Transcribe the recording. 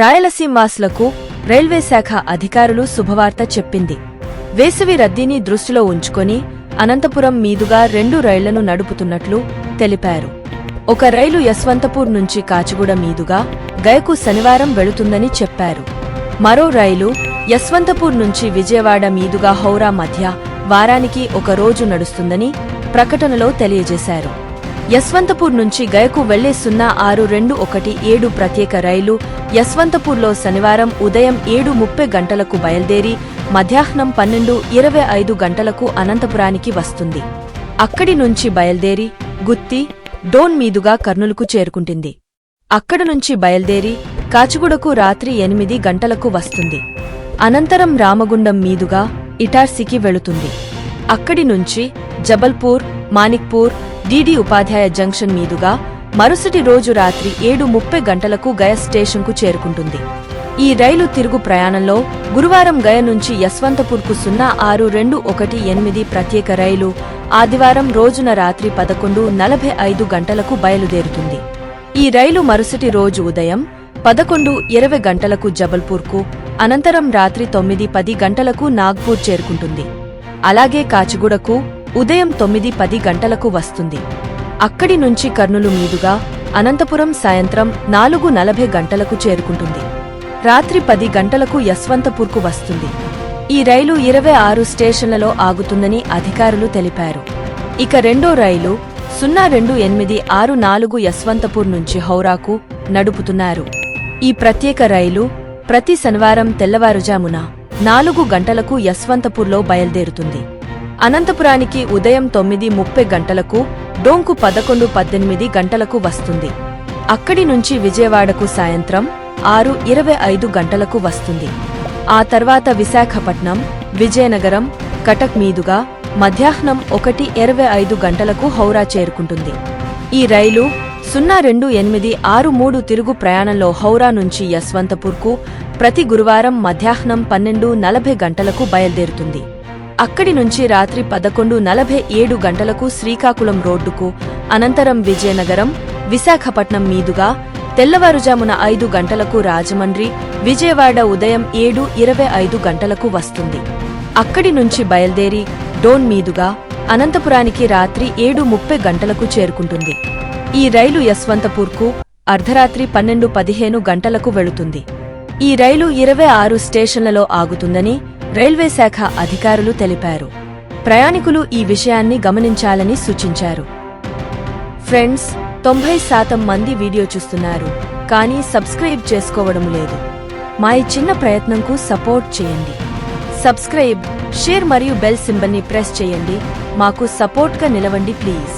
రాయలసీమాస్లకు railway శాఖ అధికారులు శుభవార్త చెప్పింది. వేసవి రద్దీని దృష్టిలో ఉంచుకొని అనంతపురం మీదుగా రెండు రైళ్ళను నడుపుతున్నట్లు తెలిపారు. ఒక రైలు యశ్వంతపూర్ నుంచి కాచిగూడ మీదుగా గయకు శనివారం వెళుతుందని చెప్పారు. మరో రైలు యశ్వంతపూర్ నుంచి విజయవాడ మీదుగా హౌరా మధ్య వారానికి ఒక రోజు నడుస్తుందని ప్రకటనలో తెలియజేశారు. యశ్వంతపూర్ నుంచి గయకు వెళ్ళే సున్నా ఆరు రెండు ఒకటి ఏడు ప్రత్యేక రైలు యశ్వంతపూర్లో శనివారం ఉదయం ఏడు ముప్పై గంటలకు బయలుదేరి మధ్యాహ్నం పన్నెండు ఇరవై ఐదు గంటలకు అనంతపురానికి వస్తుంది. అక్కడి నుంచి బయల్దేరి గుత్తి డోన్ మీదుగా కర్నూలుకు చేరుకుంటుంది. అక్కడ నుంచి బయల్దేరి కాచిగూడకు రాత్రి ఎనిమిది గంటలకు వస్తుంది. అనంతరం రామగుండం మీదుగా ఇటార్సీకి వెళుతుంది. అక్కడి నుంచి Jabalpur Manikpur D D Upadhyaya junction మీదుగా మరుసటి రోజు రాత్రి ఏడు ముప్పై గంటలకు గయ స్టేషన్కు చేరుకుంటుంది. ఈ రైలు తిరుగు ప్రయాణంలో గురువారం గయ నుంచి యశ్వంతపూర్కు సున్నా ఆరు రెండు ఒకటి ఎనిమిది ప్రత్యేక రైలు ఆదివారం రోజున రాత్రి పదకొండు నలభై ఐదు గంటలకు బయలుదేరుతుంది. ఈ రైలు మరుసటి రోజు ఉదయం పదకొండు ఇరవై గంటలకు జబల్పూర్కు అనంతరం రాత్రి తొమ్మిది పది గంటలకు నాగ్పూర్ చేరుకుంటుంది. అలాగే కాచిగూడకు ఉదయం తొమ్మిది పది గంటలకు వస్తుంది. అక్కడి నుంచి కర్నూలు మీదుగా అనంతపురం సాయంత్రం నాలుగు నలభై గంటలకు చేరుకుంటుంది. రాత్రి పది గంటలకు యశ్వంతపూర్కు వస్తుంది. ఈ రైలు ఇరవై ఆరు స్టేషన్లలో ఆగుతుందని అధికారులు తెలిపారు. ఇక రెండో రైలు సున్నా రెండు ఎనిమిది ఆరు నాలుగు యశ్వంతపూర్ నుంచి హౌరాకు నడుపుతున్నారు. ఈ ప్రత్యేక రైలు ప్రతి శనివారం తెల్లవారుజామున నాలుగు గంటలకు యశ్వంతపూర్లో బయలుదేరుతుంది. అనంతపురానికి ఉదయం తొమ్మిది ముప్పై గంటలకు డోంకు పదకొండు పద్దెనిమిది గంటలకు వస్తుంది. అక్కడి నుంచి విజయవాడకు సాయంత్రం ఆరు ఇరవై ఐదు గంటలకు వస్తుంది. ఆ తర్వాత విశాఖపట్నం విజయనగరం కటక్ మీదుగా మధ్యాహ్నం ఒకటి ఇరవై ఐదు గంటలకు హౌరా చేరుకుంటుంది. ఈ రైలు సున్నా రెండు ఎనిమిది ఆరు మూడు తిరుగు ప్రయాణంలో హౌరా నుంచి యశ్వంతపూర్కు ప్రతి గురువారం మధ్యాహ్నం పన్నెండు నలభై గంటలకు బయలుదేరుతుంది. అక్కడి నుంచి రాత్రి పదకొండు నలభై ఏడు గంటలకు శ్రీకాకుళం రోడ్డుకు అనంతరం విజయనగరం విశాఖపట్నం మీదుగా తెల్లవారుజామున ఐదు గంటలకు రాజమండ్రి విజయవాడ ఉదయం ఏడు ఇరవై ఐదు గంటలకు వస్తుంది. అక్కడి నుంచి బయల్దేరి డోన్ మీదుగా అనంతపురానికి రాత్రి ఏడు ముప్పై గంటలకు చేరుకుంటుంది. ఈ రైలు యశ్వంతపూర్కు అర్ధరాత్రి పన్నెండు పదిహేను గంటలకు వెళుతుంది. ఈ రైలు ఇరవై ఆరు స్టేషన్లలో ఆగుతుందని రైల్వే శాఖ అధికారులు తెలిపారు. ప్రయాణికులు ఈ విషయాన్ని గమనించాలని సూచించారు. ఫ్రెండ్స్ తొంభై శాతం మంది వీడియో చూస్తున్నారు కానీ సబ్స్క్రైబ్ చేసుకోవడం లేదు. మా ఈ చిన్న ప్రయత్నంకు సపోర్ట్ చేయండి. సబ్స్క్రైబ్ షేర్ మరియు బెల్ సింబల్ని ప్రెస్ చేయండి. మాకు సపోర్ట్గా నిలవండి ప్లీజ్.